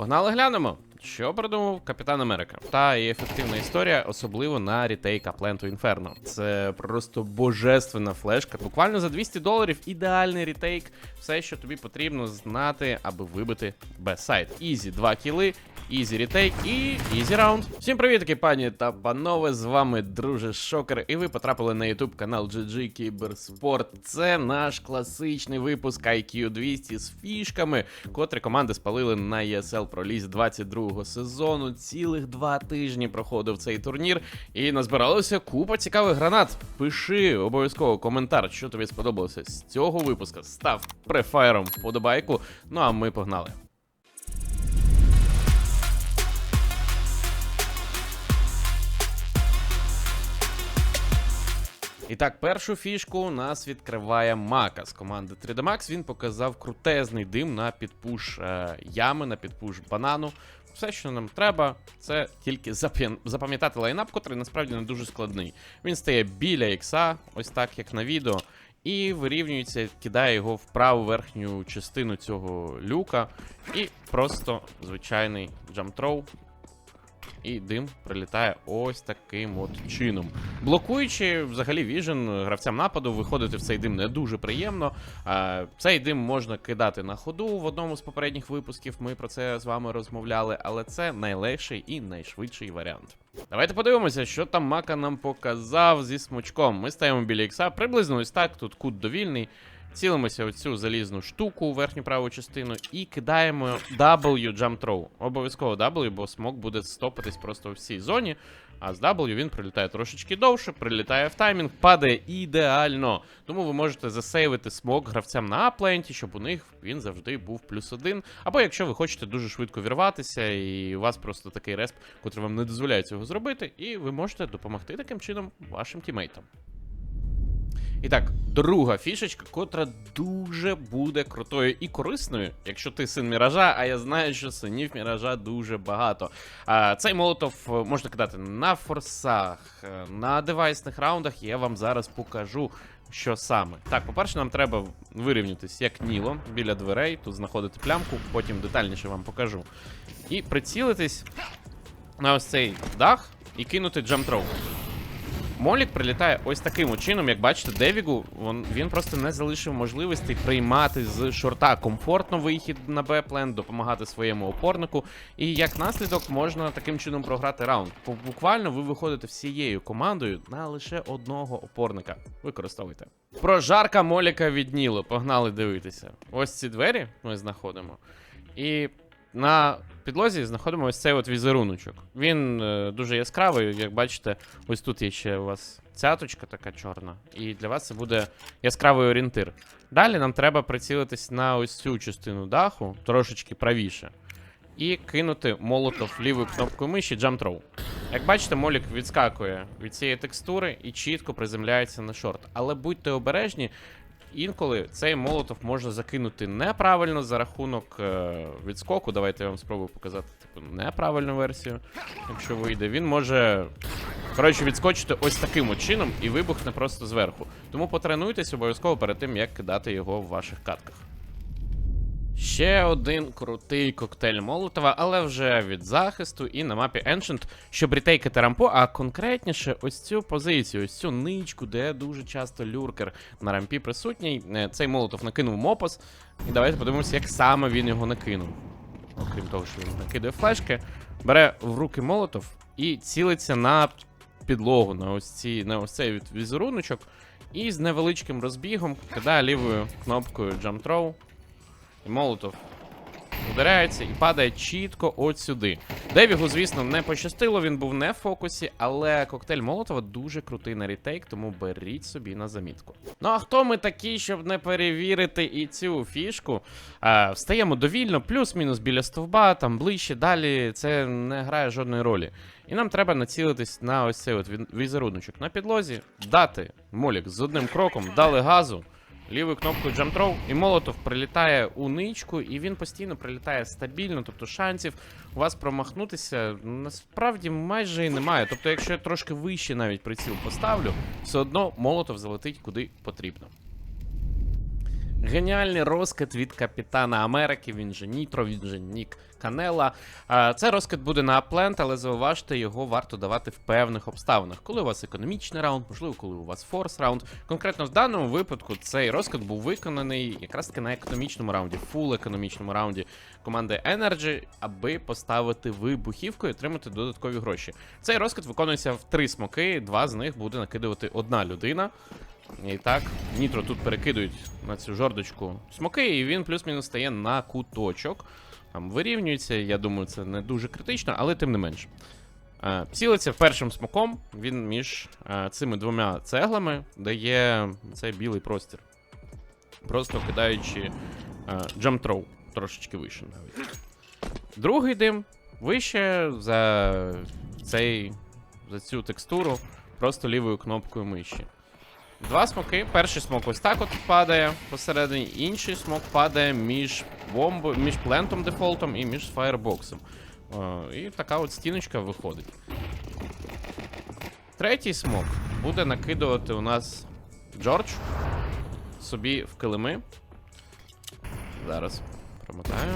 Погнали глянемо, що придумав Капітан Америка. Та і ефективна історія, особливо на рітейка Пленту Інферно. Це просто божественна флешка. Буквально за 200 доларів ідеальний рітейк. Все, що тобі потрібно знати, аби вибити бест-сайт. Ізі 2 кіли, ізі рітейк і ізі раунд. Всім привіт, пані та панове. З вами друже Шокер, і ви потрапили на YouTube канал GG Кіберспорт. Це наш класичний випуск IQ 200 з фішками, котрі команди спалили на ESL Pro League 22 сезону. Цілих два тижні проходив цей турнір, і назбиралося купа цікавих гранат. Пиши обов'язково коментар, що тобі сподобалося з цього випуска. Став префайром вподобайку. Ну а ми погнали. І так, першу фішку у нас відкриває Мака з команди 3D Max. Він показав крутезний дим на підпуш е, ями, на підпуш банану. Все, що нам треба, це тільки запам'ятати лайнап, котрий насправді не дуже складний. Він стає біля ікса, ось так як на відео, і вирівнюється, кидає його в праву верхню частину цього люка. І просто звичайний джамтроу. І дим прилітає ось таким от чином. Блокуючи взагалі віжен гравцям нападу, виходити в цей дим не дуже приємно. Цей дим можна кидати на ходу. В одному з попередніх випусків ми про це з вами розмовляли, але це найлегший і найшвидший варіант. Давайте подивимося, що там Мака нам показав зі смучком. Ми стаємо біля ікса, приблизно ось так, тут кут довільний. Цілимося в цю залізну штуку у верхню праву частину і кидаємо W jump throw. Обов'язково W, бо смок буде стопитись просто у всій зоні. А з W він прилітає трошечки довше, прилітає в таймінг, падає ідеально. Тому ви можете засейвити смок гравцям на апленті, щоб у них він завжди був плюс один. Або якщо ви хочете дуже швидко вірватися, і у вас просто такий респ, котрий вам не дозволяє цього зробити, і ви можете допомогти таким чином вашим тімейтам. І так, друга фішечка, котра дуже буде крутою і корисною, якщо ти син міража, а я знаю, що синів міража дуже багато. А, цей молотов е, можна кидати на форсах, е, на девайсних раундах, я вам зараз покажу. Що саме? Так, по-перше, нам треба вирівнятись як Ніло біля дверей, тут знаходити плямку, потім детальніше вам покажу. І прицілитись на ось цей дах і кинути джамтроу. Молік прилітає ось таким чином, як бачите, Девігу він, просто не залишив можливості приймати з шорта комфортно вихід на Б-плен, допомагати своєму опорнику. І як наслідок можна таким чином програти раунд. Буквально ви виходите всією командою на лише одного опорника. Використовуйте. Прожарка Моліка від Ніло. Погнали дивитися. Ось ці двері ми знаходимо. І на підлозі знаходимо ось цей от візеруночок. Він е, дуже яскравий, як бачите, ось тут є ще у вас цяточка така чорна, і для вас це буде яскравий орієнтир. Далі нам треба прицілитись на ось цю частину даху, трошечки правіше, і кинути молотов лівою кнопкою миші Jump. Як бачите, молік відскакує від цієї текстури і чітко приземляється на шорт. Але будьте обережні, Інколи цей молотов можна закинути неправильно за рахунок е, відскоку. Давайте я вам спробую показати типу, неправильну версію. Якщо вийде, він може коротше відскочити ось таким чином і вибухне просто зверху. Тому потренуйтесь обов'язково перед тим, як кидати його в ваших катках. Ще один крутий коктейль Молотова, але вже від захисту і на мапі Ancient, щоб ретейкати рампо, а конкретніше ось цю позицію, ось цю ничку, де дуже часто люркер на рампі присутній. Е, Цей Молотов накинув мопос. І давайте подивимося, як саме він його накинув. Окрім того, що він накидає флешки, бере в руки Молотов і цілиться на підлогу, на ось, ці, на ось цей візеруночок. І з невеличким розбігом кидає лівою кнопкою Jump Throw. І Молотов ударяється і падає чітко от сюди. Девігу, звісно, не пощастило, він був не в фокусі, але коктейль Молотова дуже крутий на рітейк, тому беріть собі на замітку. Ну а хто ми такі, щоб не перевірити і цю фішку? А, встаємо довільно, плюс-мінус біля стовба, там ближче, далі це не грає жодної ролі. І нам треба націлитись на ось цей от візеруночок на підлозі, дати молік з одним кроком, дали газу. Лівою кнопкою Throw, і молотов прилітає у ничку, і він постійно прилітає стабільно, тобто шансів у вас промахнутися насправді майже і немає. Тобто, якщо я трошки вище навіть приціл поставлю, все одно молотов залетить куди потрібно. Геніальний розкид від Капітана Америки, він же Нітро, він же Нік Канела. Це розкид буде на аплент, але зауважте, його варто давати в певних обставинах. Коли у вас економічний раунд, можливо, коли у вас форс раунд. Конкретно в даному випадку цей розкид був виконаний якраз таки на економічному раунді, фул економічному раунді команди Energy, аби поставити вибухівку і отримати додаткові гроші. Цей розкид виконується в три смоки, два з них буде накидувати одна людина. І так, Нітро тут перекидують на цю жордочку смоки, і він плюс-мінус стає на куточок. Там вирівнюється, я думаю, це не дуже критично, але тим не менш. Е, Цілиться першим смоком, він між е, цими двома цеглами дає цей білий простір. Просто кидаючи джамтроу трошечки вище навіть. Другий дим вище за цей, за цю текстуру, просто лівою кнопкою миші. Два смоки. Перший смок ось так от падає посередині, інший смок падає між бомбою, між плентом дефолтом і між фаєрбоксом. Е, і така от стіночка виходить. Третій смок буде накидувати у нас Джордж собі в килими. Зараз промотаю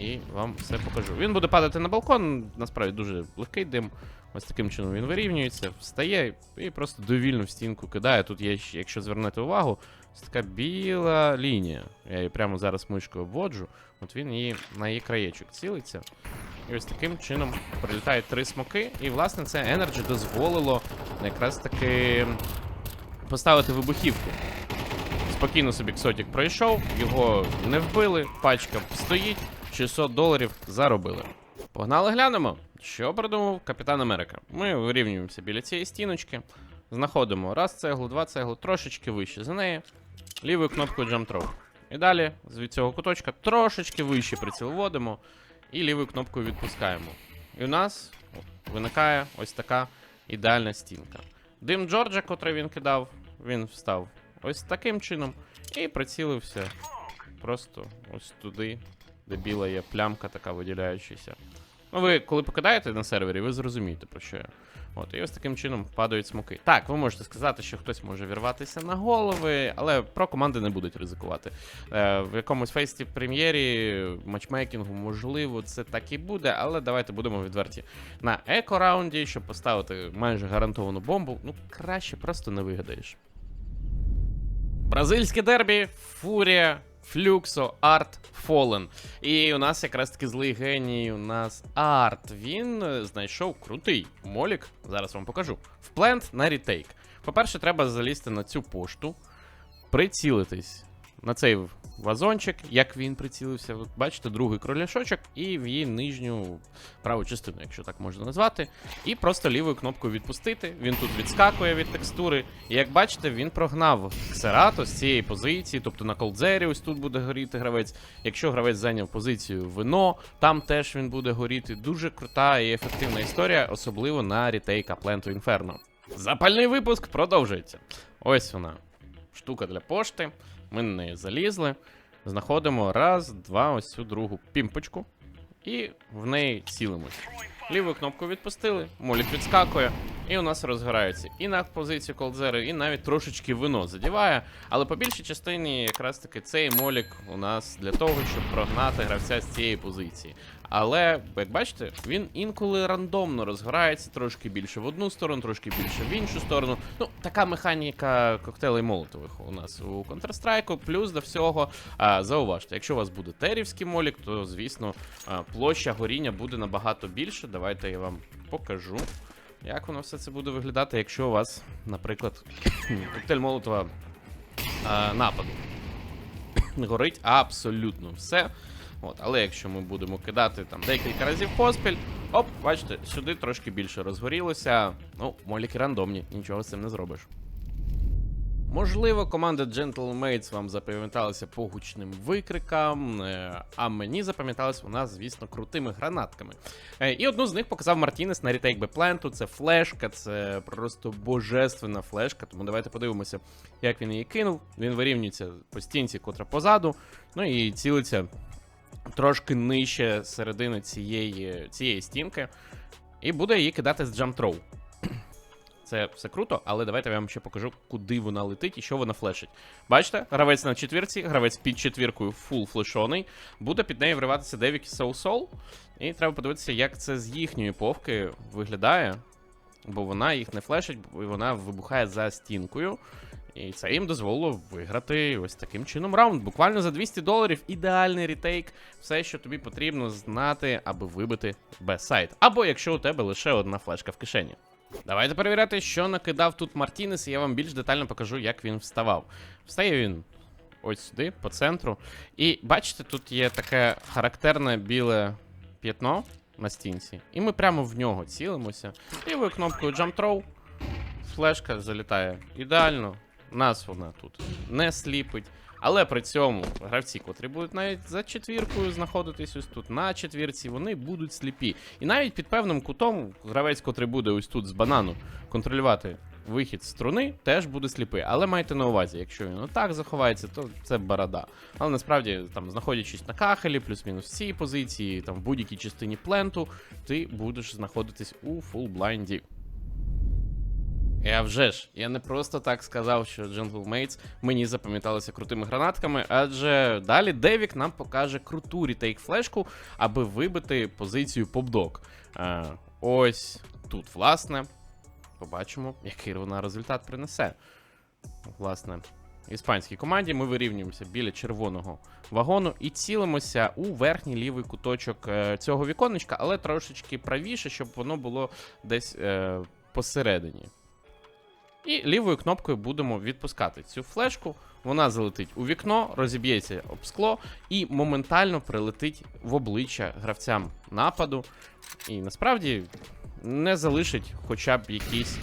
і вам все покажу. Він буде падати на балкон, насправді дуже легкий дим. Ось таким чином він вирівнюється, встає і просто довільно в стінку кидає. Тут є, якщо звернете увагу, ось така біла лінія. Я її прямо зараз мишкою обводжу. От він її на її краєчок цілиться. І ось таким чином прилітають три смоки. І, власне, це Energy дозволило якраз таки поставити вибухівку. Спокійно собі Ксотік пройшов, його не вбили, пачка стоїть, 600 доларів заробили. Погнали глянемо, що придумав Капітан Америка. Ми вирівнюємося біля цієї стіночки, знаходимо раз цеглу, два цеглу, трошечки вище за неї, лівою кнопкою Jump Throw. І далі з від цього куточка трошечки вище приціл вводимо і лівою кнопкою відпускаємо. І у нас виникає ось така ідеальна стінка. Дим Джорджа, котрий він кидав, він встав ось таким чином і прицілився просто ось туди, де біла є плямка така виділяючася. Ну, ви коли покидаєте на сервері, ви зрозумієте, про що я. От, і ось таким чином падають смоки. Так, ви можете сказати, що хтось може вірватися на голови, але про команди не будуть ризикувати. Е, в якомусь фейсті прем'єрі, матчмейкінгу, можливо, це так і буде, але давайте будемо відверті. На еко-раунді, щоб поставити майже гарантовану бомбу, ну краще просто не вигадаєш. Бразильське дербі, Фурія, Флюксо, Арт, Фолен. І у нас якраз таки злий геній. У нас Арт. Він е, знайшов крутий молік. Зараз вам покажу. Вплент на рітейк. По-перше, треба залізти на цю пошту, прицілитись на цей вазончик, як він прицілився. От бачите, другий кроляшочок, і в її нижню праву частину, якщо так можна назвати. І просто лівою кнопкою відпустити. Він тут відскакує від текстури. І як бачите, він прогнав Ксерато з цієї позиції, тобто на колдзері, ось тут буде горіти гравець. Якщо гравець зайняв позицію вино, там теж він буде горіти. Дуже крута і ефективна історія, особливо на рітейка Пленту Інферно. Запальний випуск продовжується. Ось вона. Штука для пошти. Ми на неї залізли. Знаходимо раз, два, ось цю другу пімпочку. І в неї цілимось. Ліву кнопку відпустили, молік відскакує, і у нас розгорається і на позицію колдзери, і навіть трошечки вино задіває. Але по більшій частині якраз таки цей молік у нас для того, щоб прогнати гравця з цієї позиції. Але, як бачите, він інколи рандомно розгорається трошки більше в одну сторону, трошки більше в іншу сторону. Ну, така механіка коктейлей молотових у нас у Counter-Strike. Плюс до всього, а, зауважте, якщо у вас буде терівський молік, то звісно площа горіння буде набагато більше. Давайте я вам покажу. Як воно все це буде виглядати, якщо у вас, наприклад, коктейль Молотова а, нападу. Горить абсолютно все. От, але якщо ми будемо кидати там декілька разів поспіль, оп, бачите, сюди трошки більше розгорілося. Ну, моліки рандомні, нічого з цим не зробиш. Можливо, команда Gentlemates вам запам'яталася по гучним викрикам, е, а мені запам'яталась вона, звісно, крутими гранатками. Е, І одну з них показав Мартінес на ретейк Бепленту. Це флешка, це просто божественна флешка. Тому давайте подивимося, як він її кинув. Він вирівнюється по стінці, котра позаду. Ну і цілиться трошки нижче середини цієї, цієї стінки. І буде її кидати з джамтроу. Це все круто, але давайте я вам ще покажу, куди вона летить і що вона флешить. Бачите, гравець на четвірці, гравець під четвіркою фул флешоний. Буде під нею вриватися Девік і Соу-Сол. І треба подивитися, як це з їхньої повки виглядає. Бо вона їх не флешить, бо вона вибухає за стінкою. І це їм дозволило виграти ось таким чином раунд. Буквально за 200 доларів ідеальний ретейк, все, що тобі потрібно знати, аби вибити бест-сайт. Або якщо у тебе лише одна флешка в кишені. Давайте перевіряти, що накидав тут Мартінес, і я вам більш детально покажу, як він вставав. Встає він ось сюди, по центру. І бачите, тут є таке характерне біле п'ятно на стінці. І ми прямо в нього цілимося. Лівою кнопкою Jump Throw. Флешка залітає ідеально. Нас вона тут не сліпить. Але при цьому гравці, котрі будуть навіть за четвіркою знаходитись ось тут на четвірці, вони будуть сліпі. І навіть під певним кутом гравець, котрий буде ось тут з банану контролювати вихід з струни, теж буде сліпий. Але майте на увазі, якщо він отак заховається, то це барада. Але насправді, там, знаходячись на кахелі, плюс-мінус в цій позиції, там в будь-якій частині пленту, ти будеш знаходитись у фул блайнді. Я вже ж, я не просто так сказав, що Jungle Mates мені запам'яталися крутими гранатками, адже далі Девік нам покаже круту рітейк флешку, аби вибити позицію попдок. Е, ось тут, власне, побачимо, який вона результат принесе. Власне, іспанській команді ми вирівнюємося біля червоного вагону і цілимося у верхній лівий куточок е, цього віконечка, але трошечки правіше, щоб воно було десь е, посередині. І лівою кнопкою будемо відпускати цю флешку. Вона залетить у вікно, розіб'ється об скло і моментально прилетить в обличчя гравцям нападу. І насправді не залишить хоча б якийсь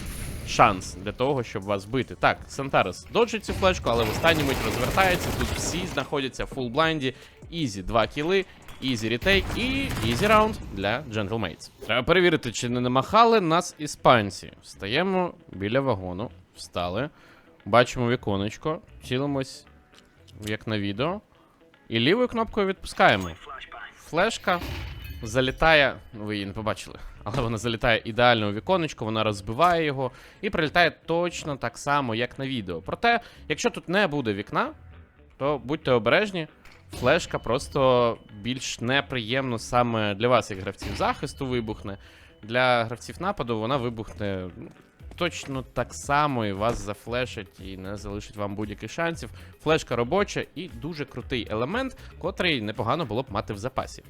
шанс для того, щоб вас бити. Так, Сантарес доджить цю флешку, але в останній мить розвертається. Тут всі знаходяться в фул блайнді. Ізі 2 кіли. Ізі ретейк і ізі раунд для Mates. Треба перевірити, чи не намахали нас іспанці. Встаємо біля вагону, встали. Бачимо віконечко, цілимось, як на відео. І лівою кнопкою відпускаємо. Флешка залітає. Ну, ви її не побачили, але вона залітає ідеально у віконечко, вона розбиває його і прилітає точно так само, як на відео. Проте, якщо тут не буде вікна, то будьте обережні. Флешка просто більш неприємно саме для вас, як гравців захисту, вибухне. Для гравців нападу вона вибухне ну, точно так само і вас зафлешить і не залишить вам будь-яких шансів. Флешка робоча і дуже крутий елемент, котрий непогано було б мати в запасі.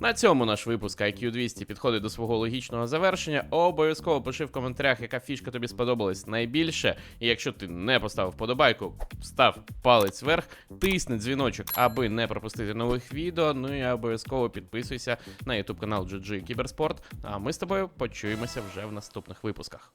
На цьому наш випуск IQ 200 підходить до свого логічного завершення. Обов'язково пиши в коментарях, яка фішка тобі сподобалась найбільше. І якщо ти не поставив вподобайку, став палець вверх, тисни дзвіночок, аби не пропустити нових відео. Ну і обов'язково підписуйся на YouTube канал GG Кіберспорт. А ми з тобою почуємося вже в наступних випусках.